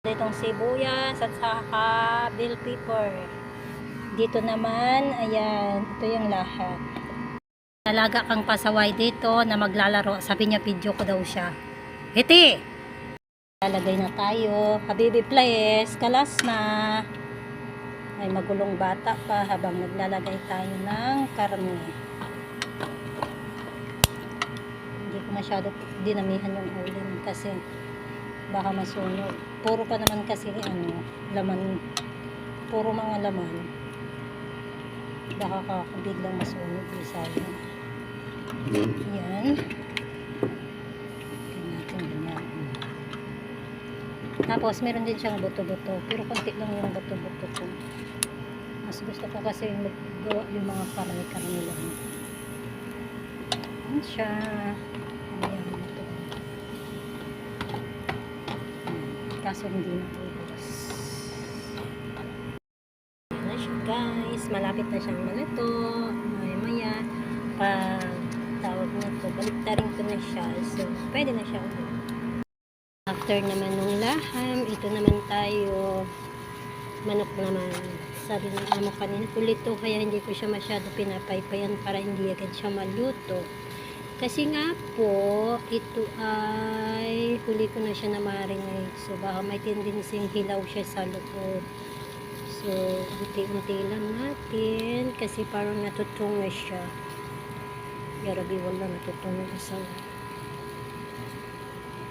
Ditong sibuyas at saka bell pepper. Dito naman, ayan, ito yung lahat. Talaga kang pasaway dito na maglalaro. Sabi niya, video ko daw siya. Hiti! Lalagay na tayo. Habibi Playes, kalas na. Ay magulong bata pa habang naglalagay tayo ng karne. Hindi ko masyado dinamihan yung uling kasi baka masunog. Puro pa naman kasi ano, laman, puro mga laman. Baka ka biglang masunog, bisaya. Yan. Natin ganyan. Tapos, meron din siyang buto-buto. Pero konti lang yung buto-buto ko. Mas gusto ko kasi yung maggawa yung mga karne-karne lang. Yan siya. Ayan, ito. Hmm, Kaso hindi na. Ayan na siya guys. Malapit na siyang malito. Maya-maya. Pag tawag nito, baliktarin ko na siya. So, pwede na siya ulit. After naman nung laham, ito naman tayo, manok naman. Sabi ng amo kanina, kulito kaya hindi ko siya masyado pinapaypayan para hindi agad siya maluto. Kasi nga po, ito ay huli ko na siya na marinate. So baka may tendency hilaw siya sa loob. So, unti-unti lang natin kasi parang natutungo siya. Yarabi wala natutungo sa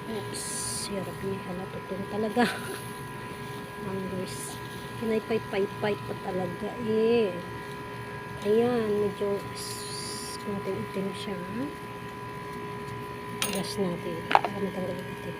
Oops, yarabi hala tutong talaga. Numbers. Pinaypay-pay-pay pa talaga eh. Ayan, medyo kunting itim siya. Gas natin para matanggal itim.